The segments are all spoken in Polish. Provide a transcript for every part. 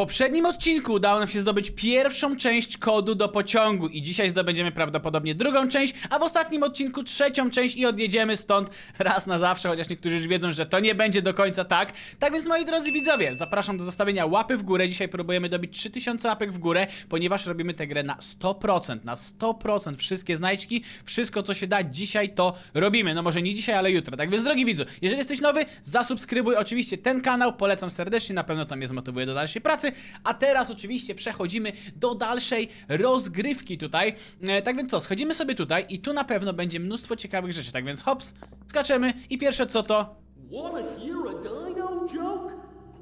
poprzednim odcinku udało nam się zdobyć pierwszą część kodu do pociągu i dzisiaj zdobędziemy prawdopodobnie drugą część, a w ostatnim odcinku trzecią część i odjedziemy stąd raz na zawsze, chociaż niektórzy już wiedzą, że to nie będzie do końca tak. Tak więc moi drodzy widzowie, zapraszam do zostawienia łapy w górę. Dzisiaj próbujemy dobić 3000 łapek w górę, ponieważ robimy tę grę na 100%, na 100% wszystkie znajdźki, wszystko co się da dzisiaj to robimy. No może nie dzisiaj, ale jutro. Tak więc drogi widzu, jeżeli jesteś nowy, zasubskrybuj oczywiście ten kanał, polecam serdecznie, na pewno to mnie zmotywuje do dalszej pracy. A teraz oczywiście przechodzimy do dalszej rozgrywki tutaj. E, tak więc co, schodzimy sobie tutaj i tu na pewno będzie mnóstwo ciekawych rzeczy. Tak więc hops, skaczemy i pierwsze co to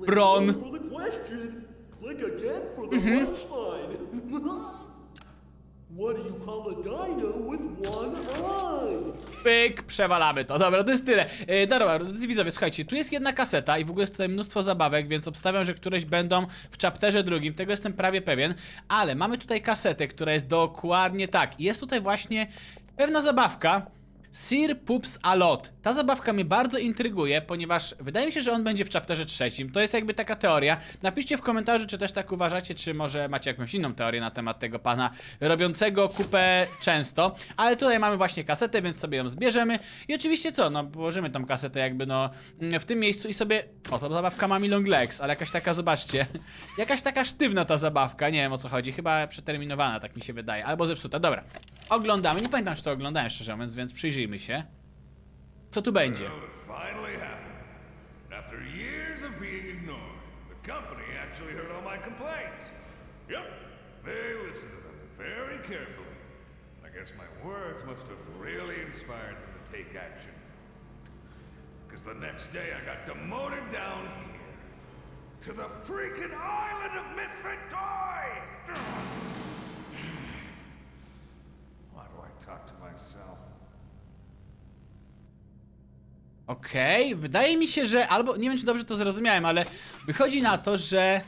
Bron. once what do you call a dino with one eye? Pyk, przewalamy to. Dobra, to jest tyle. Yy, dobra, drodzy widzowie, słuchajcie, tu jest jedna kaseta i w ogóle jest tutaj mnóstwo zabawek, więc obstawiam, że któreś będą w chapterze drugim, tego jestem prawie pewien, ale mamy tutaj kasetę, która jest dokładnie tak. I jest tutaj właśnie pewna zabawka, Sir Poops a Lot. Ta zabawka mnie bardzo intryguje, ponieważ wydaje mi się, że on będzie w chapterze trzecim. To jest jakby taka teoria. Napiszcie w komentarzu, czy też tak uważacie, czy może macie jakąś inną teorię na temat tego pana robiącego kupę często. Ale tutaj mamy właśnie kasetę, więc sobie ją zbierzemy. I oczywiście co, no położymy tą kasetę jakby no w tym miejscu i sobie... O, to zabawka ma mi long legs, ale jakaś taka, zobaczcie. Jakaś taka sztywna ta zabawka, nie wiem o co chodzi. Chyba przeterminowana, tak mi się wydaje. Albo zepsuta, dobra. Oglądamy, nie pamiętam, czy to oglądałem szczerze mówiąc, więc przyjrzyjmy się. Co tu będzie? After years of being ignored, the company actually heard all my complaints. Yep, they listened to them very carefully. I guess my words must have really inspired them to take action. Because the next day I got demoted down here to the freaking island of misfit toys! Why do I talk to myself? Okej, wydaje mi się, że albo, nie wiem czy dobrze to zrozumiałem, ale wychodzi na to, że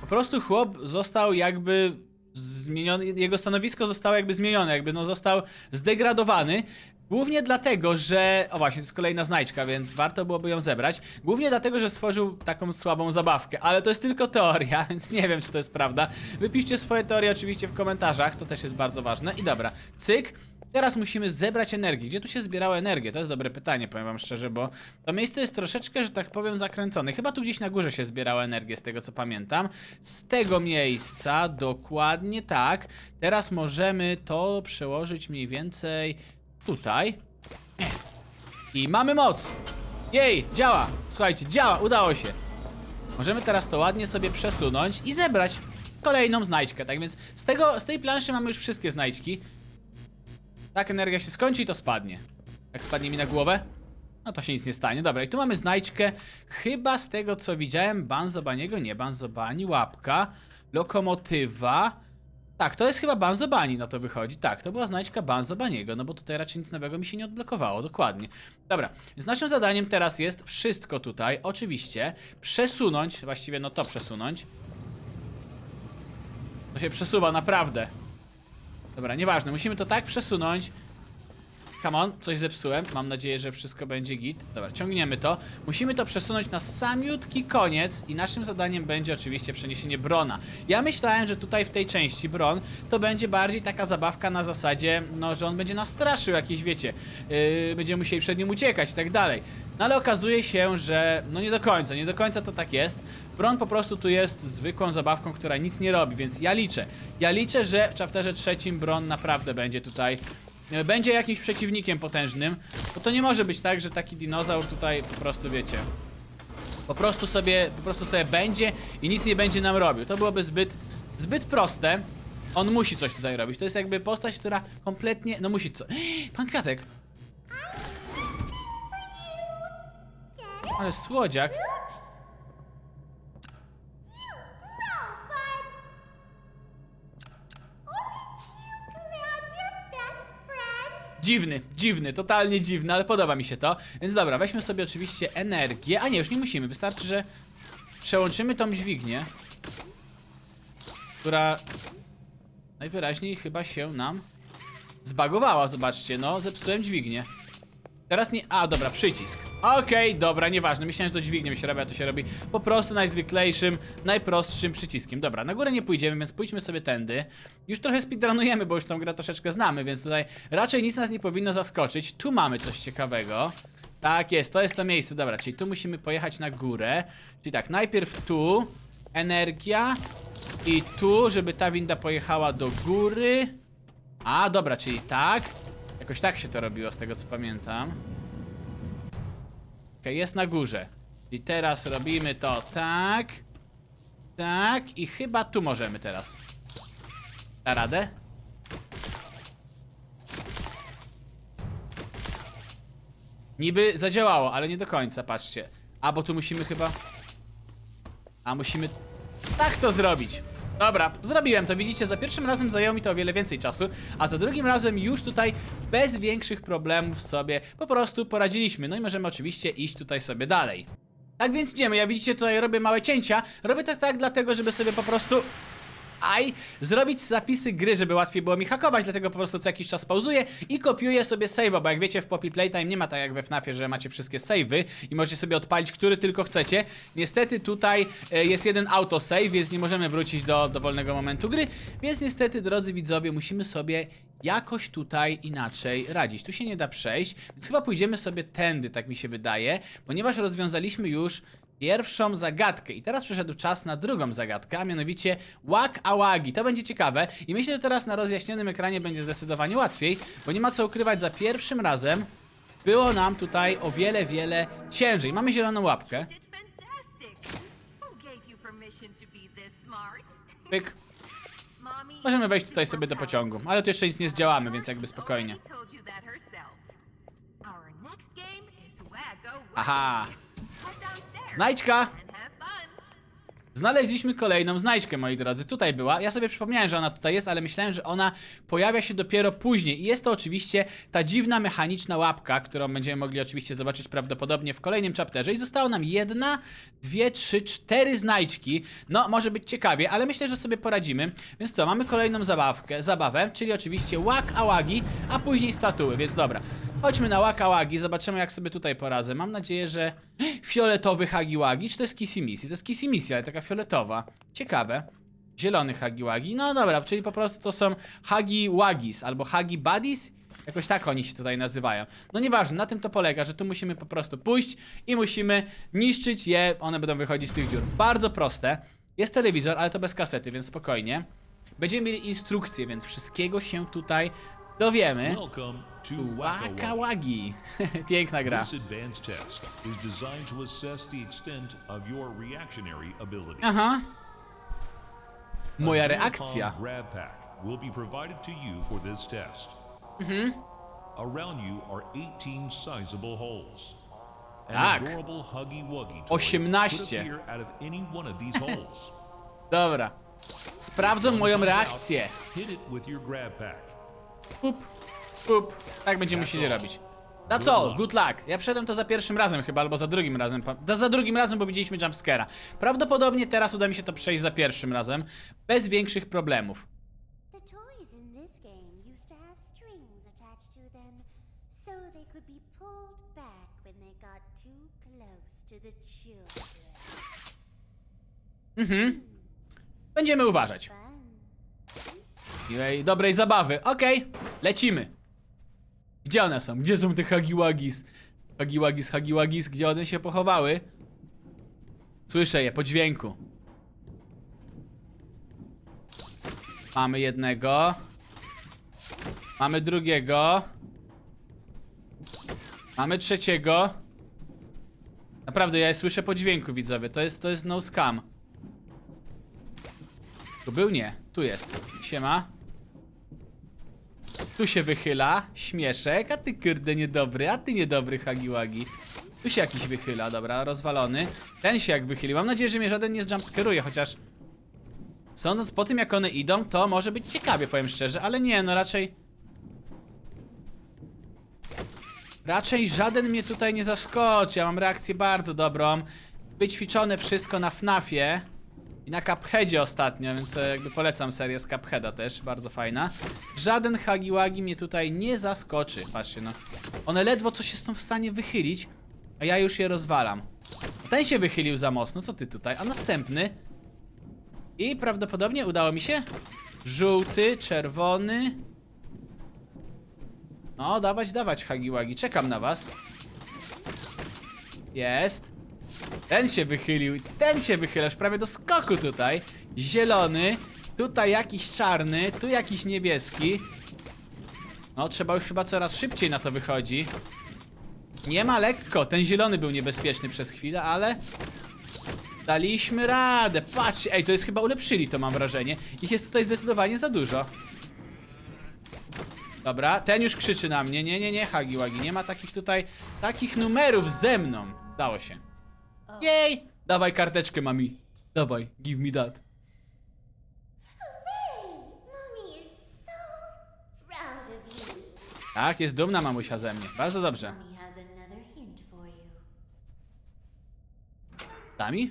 po prostu chłop został jakby zmieniony, jego stanowisko zostało jakby zmienione, jakby no został zdegradowany. Głównie dlatego, że. O właśnie, to jest kolejna znajdźka, więc warto byłoby ją zebrać. Głównie dlatego, że stworzył taką słabą zabawkę, ale to jest tylko teoria, więc nie wiem, czy to jest prawda. Wypiszcie swoje teorie oczywiście w komentarzach, to też jest bardzo ważne. I dobra, cyk. Teraz musimy zebrać energię. Gdzie tu się zbierało energię? To jest dobre pytanie, powiem wam szczerze, bo to miejsce jest troszeczkę, że tak powiem, zakręcone. Chyba tu gdzieś na górze się zbierało energię, z tego co pamiętam. Z tego miejsca, dokładnie tak. Teraz możemy to przełożyć mniej więcej tutaj. I mamy moc! Jej, działa! Słuchajcie, działa, udało się. Możemy teraz to ładnie sobie przesunąć i zebrać kolejną znajdźkę. Tak więc z, tego, z tej planszy mamy już wszystkie znajdźki. Tak, energia się skończy i to spadnie. Jak spadnie mi na głowę? No to się nic nie stanie. Dobra, i tu mamy znajdźkę. Chyba z tego co widziałem, Banzobaniego, nie Banzobani, łapka, lokomotywa. Tak, to jest chyba Banzobani, no to wychodzi. Tak, to była znajdźka Banzobaniego, no bo tutaj raczej nic nowego mi się nie odblokowało, dokładnie. Dobra, więc naszym zadaniem teraz jest wszystko tutaj, oczywiście, przesunąć, właściwie no to przesunąć. To się przesuwa, naprawdę. Dobra, nieważne, musimy to tak przesunąć. Come on, coś zepsułem. Mam nadzieję, że wszystko będzie git. Dobra, ciągniemy to. Musimy to przesunąć na samiutki koniec i naszym zadaniem będzie oczywiście przeniesienie Brona. Ja myślałem, że tutaj w tej części Bron to będzie bardziej taka zabawka na zasadzie, no, że on będzie nas straszył jakieś, wiecie, yy, będziemy musieli przed nim uciekać i tak dalej. No ale okazuje się, że no nie do końca, nie do końca to tak jest. Bron po prostu tu jest zwykłą zabawką, która nic nie robi, więc ja liczę. Ja liczę, że w chapterze trzecim Bron naprawdę będzie tutaj e, będzie jakimś przeciwnikiem potężnym, bo to nie może być tak, że taki dinozaur tutaj po prostu wiecie. Po prostu sobie, po prostu sobie będzie i nic nie będzie nam robił. To byłoby zbyt, zbyt proste. On musi coś tutaj robić. To jest jakby postać, która kompletnie, no musi co. Pan Kwiatek. Ale słodziak. Dziwny, dziwny, totalnie dziwny, ale podoba mi się to. Więc dobra, weźmy sobie oczywiście energię. A nie, już nie musimy, wystarczy, że przełączymy tą dźwignię, która najwyraźniej chyba się nam zbagowała, zobaczcie, no, zepsułem dźwignię. Teraz nie... A, dobra, przycisk. Okej, dobra, nieważne. Myślałem, że to dźwignią się robi, a to się robi po prostu najzwyklejszym, najprostszym przyciskiem. Dobra, na górę nie pójdziemy, więc pójdźmy sobie tędy. Już trochę speedrunujemy, bo już tą grę troszeczkę znamy, więc tutaj raczej nic nas nie powinno zaskoczyć. Tu mamy coś ciekawego. Tak jest, to jest to miejsce, dobra, czyli tu musimy pojechać na górę. Czyli tak, najpierw tu, energia i tu, żeby ta winda pojechała do góry. A, dobra, czyli tak. Jakoś tak się to robiło, z tego co pamiętam. Jest na górze. I teraz robimy to tak. Tak. I chyba tu możemy teraz. Da radę? Niby zadziałało, ale nie do końca, patrzcie. A, bo tu musimy chyba... A, musimy tak to zrobić. Dobra, zrobiłem to, widzicie, za pierwszym razem zajęło mi to o wiele więcej czasu, a za drugim razem już tutaj bez większych problemów sobie po prostu poradziliśmy. No i możemy oczywiście iść tutaj sobie dalej. Tak więc idziemy, ja widzicie tutaj robię małe cięcia, robię to tak dlatego, żeby sobie po prostu aj, zrobić zapisy gry, żeby łatwiej było mi hakować, dlatego po prostu co jakiś czas pauzuję i kopiuję sobie save'a, bo jak wiecie w Poppy Playtime nie ma tak jak we FNAFie, że macie wszystkie save'y i możecie sobie odpalić, który tylko chcecie. Niestety tutaj e, jest jeden autosave, więc nie możemy wrócić do dowolnego momentu gry, więc niestety, drodzy widzowie, musimy sobie jakoś tutaj inaczej radzić. Tu się nie da przejść, więc chyba pójdziemy sobie tędy, tak mi się wydaje, ponieważ rozwiązaliśmy już pierwszą zagadkę. I teraz przyszedł czas na drugą zagadkę, a mianowicie Wak Awagi. To będzie ciekawe i myślę, że teraz na rozjaśnionym ekranie będzie zdecydowanie łatwiej, bo nie ma co ukrywać, za pierwszym razem było nam tutaj o wiele, wiele ciężej. Mamy zieloną łapkę. Pyk. Możemy wejść tutaj sobie do pociągu, ale tu jeszcze nic nie zdziałamy, więc jakby spokojnie. Aha. Znajdźka! Znaleźliśmy kolejną znajdźkę, moi drodzy. Tutaj była. Ja sobie przypomniałem, że ona tutaj jest, ale myślałem, że ona pojawia się dopiero później. I jest to oczywiście ta dziwna mechaniczna łapka, którą będziemy mogli oczywiście zobaczyć prawdopodobnie w kolejnym chapterze. I zostało nam jedna, dwie, trzy, cztery znajdźki. No, może być ciekawie, ale myślę, że sobie poradzimy. Więc co, mamy kolejną zabawkę, zabawę, czyli oczywiście łak awagi, a później statuły, więc dobra. Chodźmy na łak awagi, zobaczymy jak sobie tutaj poradzę. Mam nadzieję, że fioletowy hagiwagi, czy to jest Kissimisi? To jest Kissimisi, ale taka fioletowa. Ciekawe. Zielony hagiwagi. No dobra, czyli po prostu to są hagiwagis albo hagibadis. Jakoś tak oni się tutaj nazywają. No nieważne, na tym to polega, że tu musimy po prostu pójść i musimy niszczyć je, one będą wychodzić z tych dziur. Bardzo proste. Jest telewizor, ale to bez kasety, więc spokojnie. Będziemy mieli instrukcje, więc wszystkiego się tutaj dowiemy. Welcome to Waka Waka Wagi. Piękna gra. This advanced test is designed to assess the extent of your reactionary ability. Aha. Moja reakcja. Grab pack will be provided to you for this test. Mhm. Around you are 18 sizable holes. Tak. adorable Huggy Wuggy toy 18. could appear out of any one of these holes. Dobra. Sprawdzą moją reakcję. Pup, pup. Tak będziemy musieli robić. That's all, good luck. Ja przeszedłem to za pierwszym razem chyba, albo za drugim razem. Pa- to Za drugim razem, bo widzieliśmy jumpscare'a. Prawdopodobnie teraz uda mi się to przejść za pierwszym razem. Bez większych problemów. The toys in this game used to have strings attached to them so they could be pulled back when they got too close to the children. Będziemy uważać. Fun. Miłej, dobrej zabawy. Okej, lecimy. Gdzie one są? Gdzie są te hagiwagis? Hagiwagis, hagiwagis, gdzie one się pochowały? Słyszę je po dźwięku. Mamy jednego. Mamy drugiego. Mamy trzeciego. Naprawdę, ja je słyszę po dźwięku, widzowie. To jest, to jest no scam. Tu był? Nie. Tu jest. Siema. Tu się wychyla. Śmieszek. A ty kurde niedobry. A ty niedobry Hagiwagi. Tu się jakiś wychyla. Dobra, rozwalony. Ten się jak wychylił. Mam nadzieję, że mnie żaden nie jumpskeruje, chociaż... Sądząc po tym, jak one idą, to może być ciekawie, powiem szczerze. Ale nie, no raczej... Raczej żaden mnie tutaj nie zaskoczy. Ja mam reakcję bardzo dobrą. Wyćwiczone wszystko na FNAFie. I na Cupheadzie ostatnio, więc e, jakby polecam serię z Cupheada też, bardzo fajna. Żaden Hagiwagi mnie tutaj nie zaskoczy, patrzcie no. One ledwo coś są w stanie wychylić, A ja już je rozwalam. Ten się wychylił za mocno, co ty tutaj? A następny. I prawdopodobnie udało mi się. Żółty, czerwony. No, dawać, dawać, Hagiwagi. Czekam na was. Jest. Ten się wychylił, ten się wychylasz prawie do skoku tutaj. Zielony, tutaj jakiś czarny, tu jakiś niebieski. No, trzeba już chyba coraz szybciej na to wychodzi. Nie ma lekko, ten zielony był niebezpieczny przez chwilę, ale... Daliśmy radę, patrzcie, ej, to jest chyba ulepszyli to mam wrażenie. Ich jest tutaj zdecydowanie za dużo. Dobra, ten już krzyczy na mnie, nie, nie, nie, Hagiwagi, nie ma takich tutaj, takich numerów ze mną. Dało się. Jej! Dawaj karteczkę, mami. Dawaj, give me that. Mommy is so proud of you. Tak, jest dumna mamusia ze mnie. Bardzo dobrze. Mommy has another hint for you. Da mi?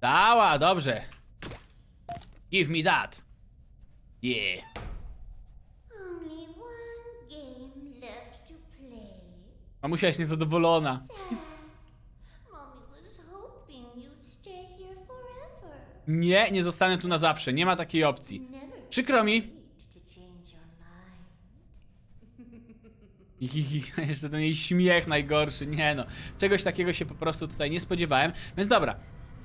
Dała, dobrze. Give me that. Yeah. Only one game left to play. Mamusia jest niezadowolona. Sad. Nie, nie zostanę tu na zawsze. Nie ma takiej opcji. Przykro mi. Jeszcze ten jej śmiech najgorszy. Nie no. Czegoś takiego się po prostu tutaj nie spodziewałem. Więc dobra.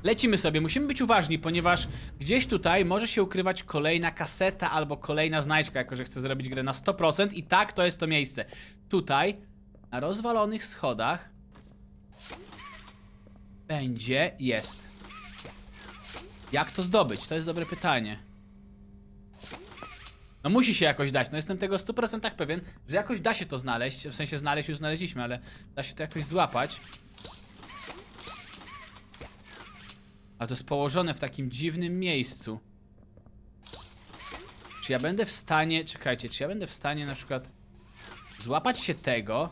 Lecimy sobie. Musimy być uważni, ponieważ gdzieś tutaj może się ukrywać kolejna kaseta albo kolejna znajdźka, jako że chcę zrobić grę na 100%. I tak, to jest to miejsce. Tutaj, na rozwalonych schodach, będzie, jest. Jak to zdobyć? To jest dobre pytanie. No musi się jakoś dać, no jestem tego w 100% pewien, że jakoś da się to znaleźć, w sensie znaleźć już znaleźliśmy, ale da się to jakoś złapać. A to jest położone w takim dziwnym miejscu. Czy ja będę w stanie, czekajcie, czy ja będę w stanie na przykład złapać się tego?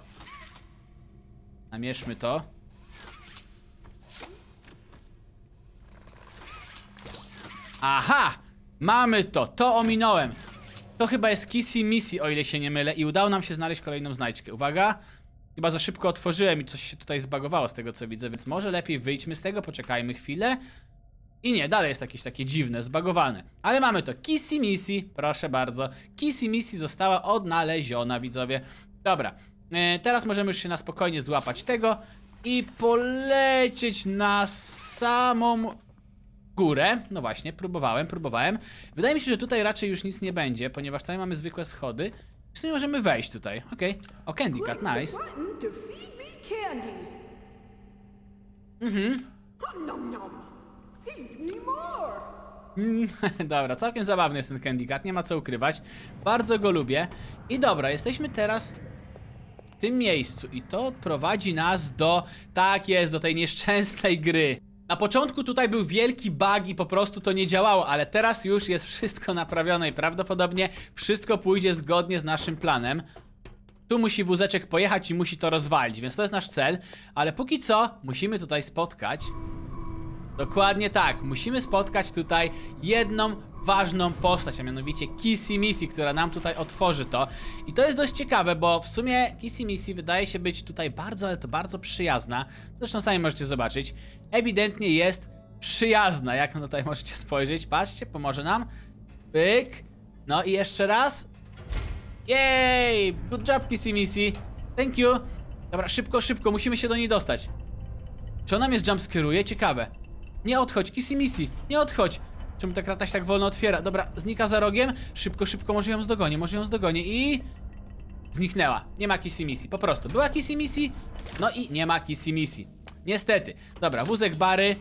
Namierzmy to. Aha! Mamy to, to ominąłem. To chyba jest Kissy Missy, o ile się nie mylę, i udało nam się znaleźć kolejną znajdźkę. Uwaga! Chyba za szybko otworzyłem i coś się tutaj zbagowało z tego co widzę, więc może lepiej wyjdźmy z tego, poczekajmy chwilę. I nie, dalej jest jakieś takie dziwne, zbagowane. Ale mamy to. Kissy Missy, proszę bardzo. Kissy Missy została odnaleziona, widzowie. Dobra, e, teraz możemy już się na spokojnie złapać tego i polecieć na samą górę. No właśnie, próbowałem, próbowałem. Wydaje mi się, że tutaj raczej już nic nie będzie, ponieważ tutaj mamy zwykłe schody. W sumie możemy wejść tutaj. Okej. O, Candy Cat, nice. Mhm. Dobra, całkiem zabawny jest ten Candy Cat, nie ma co ukrywać. Bardzo go lubię. I dobra, jesteśmy teraz w tym miejscu i to prowadzi nas do, tak jest, do tej nieszczęsnej gry. Na początku tutaj był wielki bug i po prostu to nie działało, ale teraz już jest wszystko naprawione i prawdopodobnie wszystko pójdzie zgodnie z naszym planem. Tu musi wózeczek pojechać i musi to rozwalić, więc to jest nasz cel, ale póki co musimy tutaj spotkać Dokładnie tak. Musimy spotkać tutaj jedną ważną postać, a mianowicie Kissy Missy, która nam tutaj otworzy to. I to jest dość ciekawe, bo w sumie Kissy Missy wydaje się być tutaj bardzo, ale to bardzo przyjazna. Zresztą sami możecie zobaczyć. Ewidentnie jest przyjazna, jak tutaj możecie spojrzeć. Patrzcie, pomoże nam. Pyk. No i jeszcze raz. Jej! Good job, Kissy Missy. Thank you. Dobra, szybko, szybko, musimy się do niej dostać. Czy ona mnie jumpskeruje? Ciekawe. Nie odchodź, Kissy Missy, nie odchodź. Czemu ta krata się tak wolno otwiera? Dobra, znika za rogiem. Szybko, szybko, może ją zdogonię, może ją zdogonię i... Zniknęła. Nie ma Kissy Missy, po prostu. Była Kissy Missy, no i nie ma Kissy Missy. Niestety. Dobra, wózek Bary.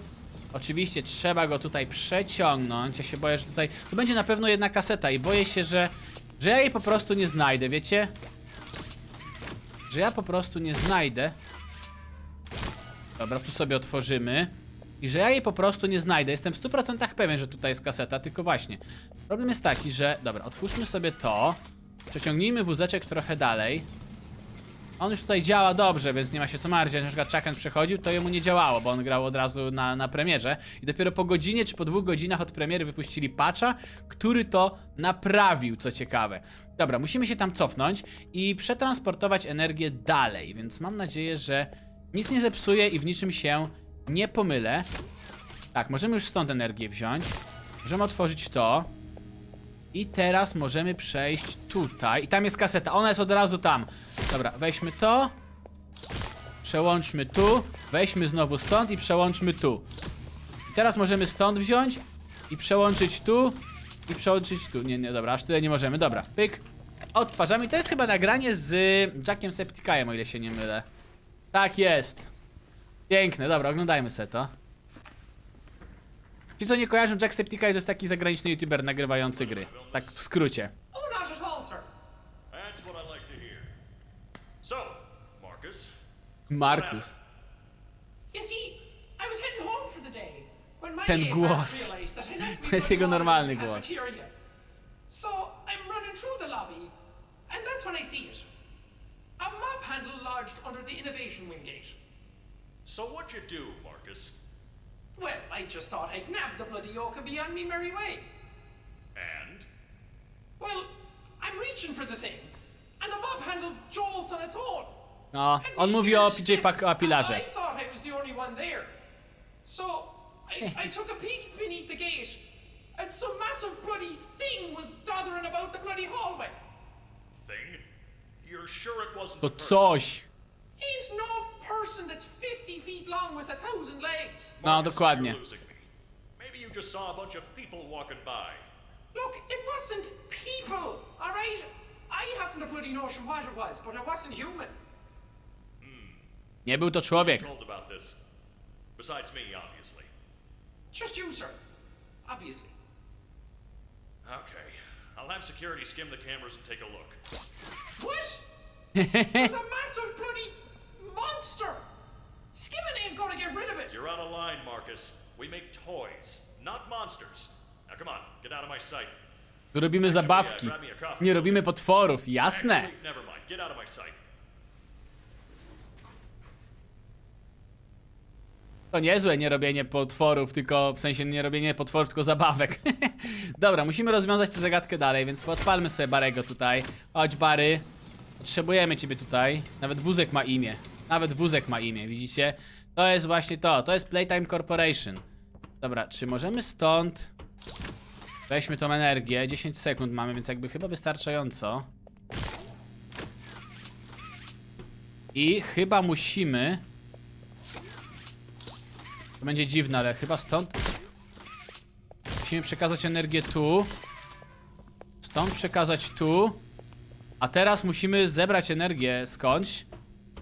Oczywiście trzeba go tutaj przeciągnąć. Ja się boję, że tutaj... Tu będzie na pewno jedna kaseta i boję się, że... Że ja jej po prostu nie znajdę, wiecie? Że ja po prostu nie znajdę. Dobra, tu sobie otworzymy. I że ja jej po prostu nie znajdę. Jestem w 100% pewien, że tutaj jest kaseta, tylko właśnie. Problem jest taki, że... Dobra, otwórzmy sobie to. Przeciągnijmy wózeczek trochę dalej. On już tutaj działa dobrze, więc nie ma się co martwić. Jak na przykład Chucken przechodził, to jemu nie działało, bo on grał od razu na, na premierze. I dopiero po godzinie czy po dwóch godzinach od premiery wypuścili patcha, który to naprawił, co ciekawe. Dobra, musimy się tam cofnąć i przetransportować energię dalej, więc mam nadzieję, że Nic nie zepsuję i w niczym się nie pomylę. Tak, możemy już stąd energię wziąć. Możemy otworzyć to. I teraz możemy przejść tutaj. I tam jest kaseta. Ona jest od razu tam. Dobra, weźmy to. Przełączmy tu. Weźmy znowu stąd i przełączmy tu. I teraz możemy stąd wziąć i przełączyć tu. I przełączyć tu. Nie, nie, dobra, aż tyle nie możemy. Dobra, pyk. Odtwarzamy. To jest chyba nagranie z Jackiem Septicajem, o ile się nie mylę. Tak jest. Piękne, dobra, oglądajmy se to. Ci co nie kojarzą, Jack Septiceye to jest taki zagraniczny youtuber nagrywający gry. Tak w skrócie. Oh, not at all, sir. That's what I like to hear. So, Marcus, Markus. You see, I was heading home for the day when my Ten neighbors głos. realized that I left me To jest jego normalny in the głos. cafeteria. So I'm running through the lobby, and that's when I see it. A mop handle lodged under the innovation wing gate. So what'd you do, Marcus? Well, I just thought I'd nab the bloody yoke and be on me merry way. And? Well, I'm reaching for the thing, and the mop handle jolts on its own. No, on mówi o PJ Papilarze. I thought I was the only one there. So I, I took a peek beneath the gate, and some massive bloody thing was dothering about the bloody hallway. Thing? You're sure it wasn't To the coś. Ain't no person that's 50 feet long with a thousand legs. No, Marcus, dokładnie. You're losing me. Maybe you just saw a bunch of people walking by. Look, it wasn't people, alright? I haven't a bloody notion what it was, but it wasn't human. Hmm. Nie był to człowiek. Told about this. Besides me, obviously. Just you, sir. Obviously. Okay. I'll have security skim the cameras and take a look. What? There's a massive bloody monster! Skimming ain't gonna get rid of it! You're out of line, Marcus. We make toys, not monsters. Now come on, get out of my sight. Tu robimy zabawki. Nie robimy potworów, jasne. Actually, never mind. Get out of my sight. To niezłe nie robienie potworów, tylko w sensie nie robienie potworów, tylko zabawek. Dobra, musimy rozwiązać tę zagadkę dalej, więc podpalmy sobie Barego tutaj. Chodź Bary. Potrzebujemy ciebie tutaj. Nawet wózek ma imię. Nawet wózek ma imię, widzicie? To jest właśnie to. To jest Playtime Corporation. Dobra, czy możemy stąd... Weźmy tą energię. 10 sekund mamy, więc jakby chyba wystarczająco. I chyba musimy... To będzie dziwne, ale chyba stąd... Musimy przekazać energię tu. Stąd przekazać tu. A teraz musimy zebrać energię skądś.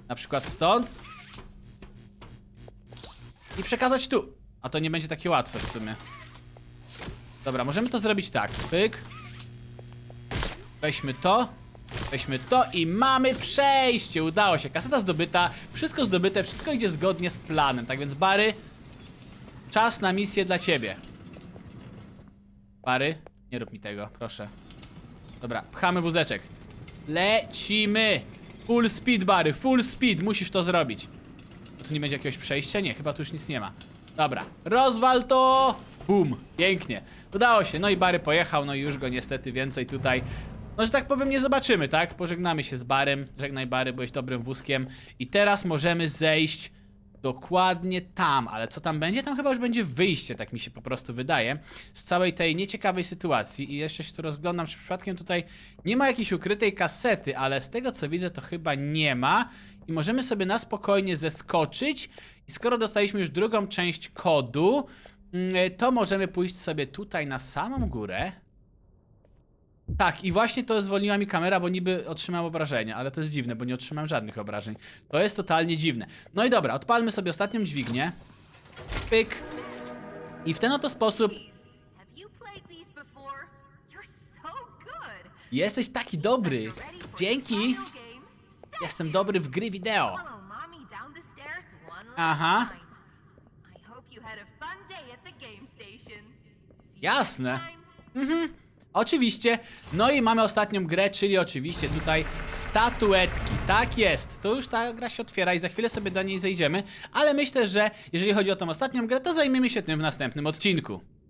Na przykład stąd. I przekazać tu. A to nie będzie takie łatwe w sumie. Dobra, możemy to zrobić tak. Pyk. Weźmy to. Weźmy to i mamy przejście. Udało się. Kaseta zdobyta. Wszystko zdobyte. Wszystko idzie zgodnie z planem. Tak więc, Bary, czas na misję dla ciebie. Bary, nie rób mi tego, proszę. Dobra, pchamy wózeczek. Lecimy! Full speed, Bary, full speed, musisz to zrobić. Tu nie będzie jakiegoś przejścia? Nie, chyba tu już nic nie ma. Dobra, rozwal to! Bum, pięknie. Udało się, no i Bary pojechał, no i już go niestety więcej tutaj, no że tak powiem, nie zobaczymy, tak? Pożegnamy się z Barym, żegnaj Bary, byłeś dobrym wózkiem. I teraz możemy zejść dokładnie tam, ale co tam będzie? Tam chyba już będzie wyjście, tak mi się po prostu wydaje, z całej tej nieciekawej sytuacji. I jeszcze się tu rozglądam, czy przypadkiem tutaj nie ma jakiejś ukrytej kasety, ale z tego co widzę, to chyba nie ma. I możemy sobie na spokojnie zeskoczyć. I skoro dostaliśmy już drugą część kodu, mm, to możemy pójść sobie tutaj na samą górę. Tak, i właśnie to zwolniła mi kamera, bo niby otrzymałem obrażenia, ale to jest dziwne, bo nie otrzymałem żadnych obrażeń. To jest totalnie dziwne. No i dobra, odpalmy sobie ostatnią dźwignię. Pyk. I w ten oto sposób jesteś taki dobry. Dzięki. Jestem dobry w gry wideo. Aha. Jasne. time. Oczywiście. No i mamy ostatnią grę, czyli oczywiście tutaj statuetki. Tak jest. To już ta gra się otwiera i za chwilę sobie do niej zejdziemy. Ale myślę, że jeżeli chodzi o tą ostatnią grę, to zajmiemy się tym w następnym odcinku.